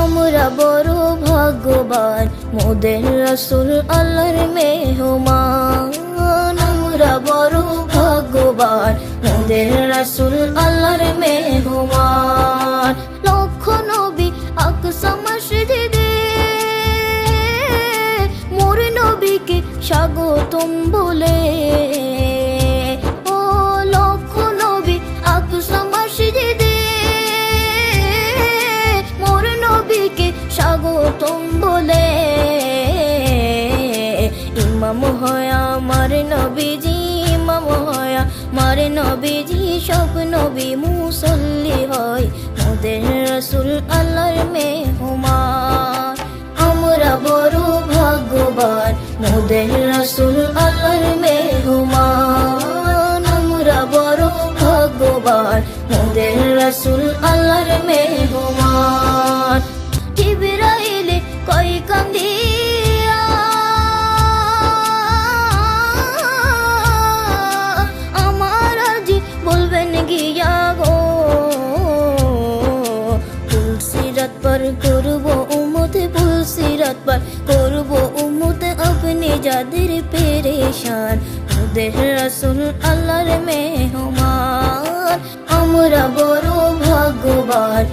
আমরা বড় ভগবান, মোদের রসুল আল্লাহর মেহমান। আমরা বড় ভগবান, মোদের রসুল আল্লাহর মেহমান। লক্ষ নবী আকসা মসজিদে মোর নবীকে স্বাগতম বলে নবীজি ইমাম হয়। নবীজি সব নবী মুসল্লি হয়। মোদের রসুল আল্লাহর মেহমান। আমরা বড় ভাগ্যবান, মোদের রসুল আল্লাহর মেহমান। আমরা বড় ভাগ্যবান, মোদের রসুল আল্লাহর মেহমান। করব উমতে তুলসিরাত পার, করব উমতে আপনি যাদের পেরেশান। ওদের রাসুল আল্লাহর মেহমান, আমরা বড় ভাগ্যবান।